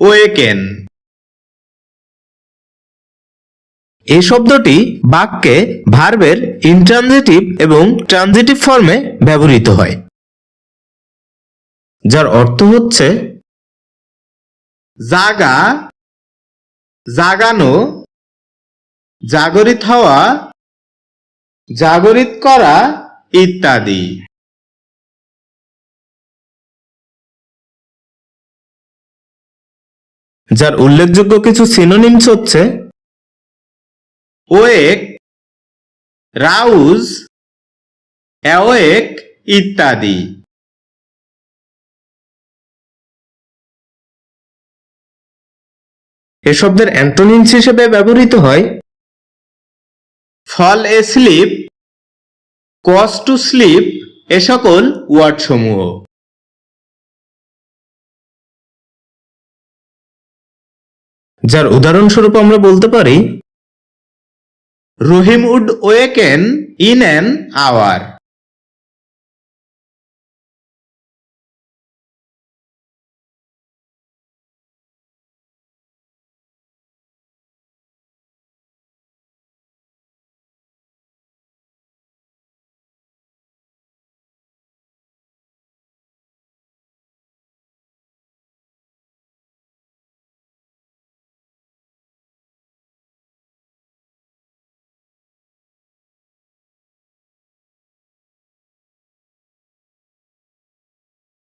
ওয়েকেন এই শব্দটি বাক্যে ভার্বের ইনট্রানজিটিভ এবং ট্রানজিটিভ ফর্মে ব্যবহৃত হয়, যার অর্থ হচ্ছে জাগা, জাগানো, জাগরিত হওয়া, জাগরিত করা ইত্যাদি। যার উল্লেখযোগ্য কিছু সিনোনিমস হচ্ছে ওয়েক, রাউজ, অ্যাওয়েক ইত্যাদি। এ শব্দের অ্যান্টোনিমস হিসেবে ব্যবহৃত হয় fall asleep cause to sleep এ সকল ওয়ার্ড যার উদাহরণস্বরূপ আমরা বলতে পারি Rahim would waken in an hour.